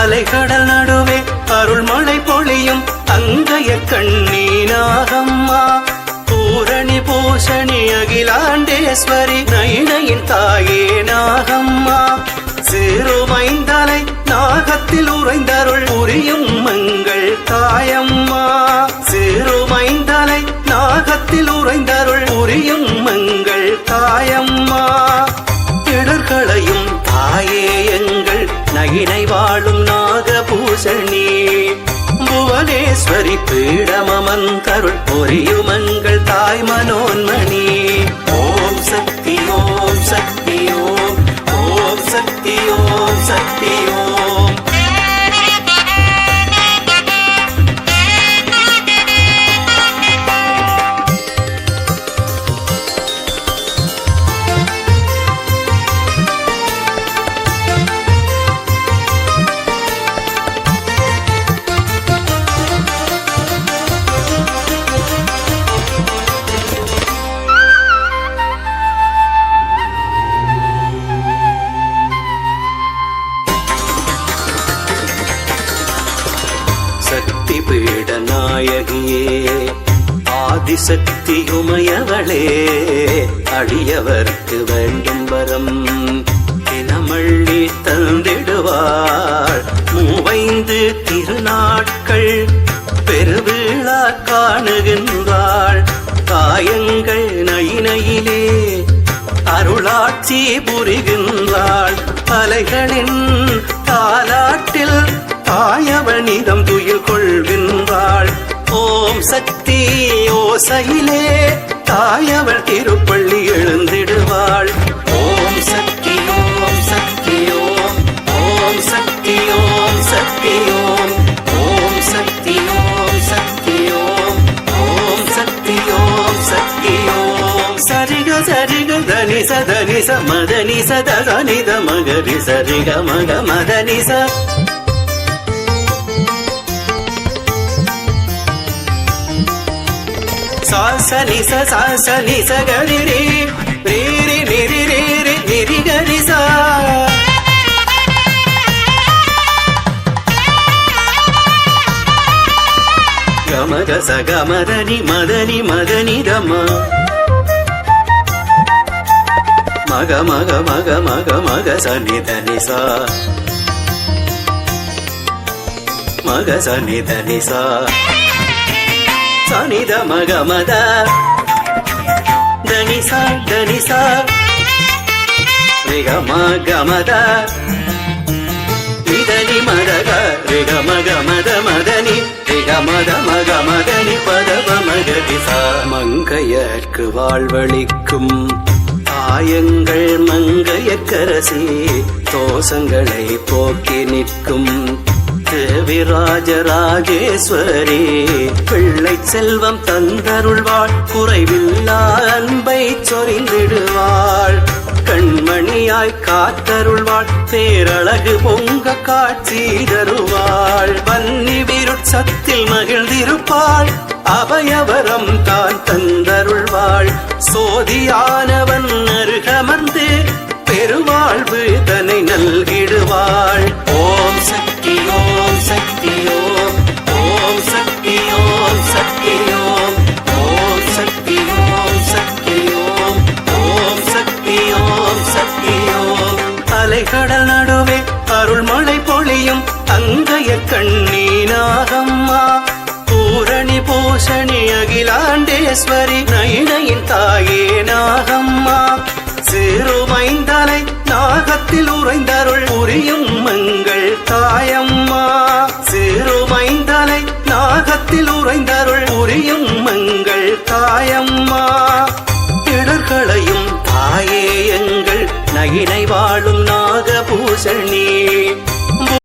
அலைகடல் நடுவே அருள்மழை பொழியும் அங்கைய கண்ணீனாகம்மா பூரணி பூஷணி அகிலாண்டேஸ்வரி நயினையின் தாயே நாகம்மா. சிறுமைந்தலை நாகத்தில் உறைந்தருள் புரியும் மங்கள் தாயம்மா. சிறுமைந்தலை நாகத்தில் உறைந்தருள் புரியும் மங்கள் தாயம்மா. திடர்களையும் தாயே எங்கள் நகினைவா பீடமமந்தருள் பொரியுமங்கள் தாய் மனோன்மணி. பீட நாயகியே ஆதிசக்தி உமையவளே அடியவர்க்கு வேண்டும் வரம். தினமள்ளி தந்திடுவாள் மூவைந்து திருநாட்கள் பெருவிழா காணுகின்றாள். காயங்கள் நயினையிலே அருளாட்சி புரிகின்றாள். அலைகளின் தாலாட்டில் தாயவனிடம் துயில் கொள்கின்றாள். ஓம் சக்தி ஓசையிலே தாயவள் திருப்பள்ளி எழுந்திடுவாள். ஓம் சக்தி ஓம் சக்தி ஓம் ஓம் சக்தி ஓம் சக்தி ஓம் ஓம் சக்தி ஓம் சக்தி ஓம் ஓம் சக்தி ஓம் சக்தி ஓம். சரிக சரிக தனி சதனி ச மதனி சத சனித மகரி சரிக மக மதனி ச సాస నిస సాస నిస గరి రే రే రే నిరి రే రే నిరి గరి సా గమగ సగ మదని మదని మదని రమ మగ మగ మగ మగ మగ సని దని సా మగ సని దని సా சனித மகமத தனிசா தனிசா ரிகம கமத இதனி மதக ரிகம கமத மதனி ரிகமத மக மதனி பதவ மகதிசா மங்கையற்கு வாழ்வழிக்கும் தாயங்கள் மங்கையக்கரசி தோசங்களை போக்கி நிற்கும். தேவிராஜ ராஜேஸ்வரி பிள்ளை செல்வம் தந்தருள்வாள் குறைவில்லா அன்பை சொரிந்திடுவாள். கண்மணியாய் காத்தருள்வாள் பேரழகு பொங்க காட்சி தருவாள். பன்னி விருட்சத்தில் மகிழ்ந்திருப்பாள் அபயவரம் தான் தந்தருள்வாள். சோதியானவன் பூரணி அகிலாண்டேஸ்வரி நயினையின் தாயே நாகம்மா. சிறுமைந்தலை நாகத்தில் உறைந்தருள் புரியும் மங்கள் தாயம்மா. சிறுமைந்தலை நாகத்தில் உறைந்தருள்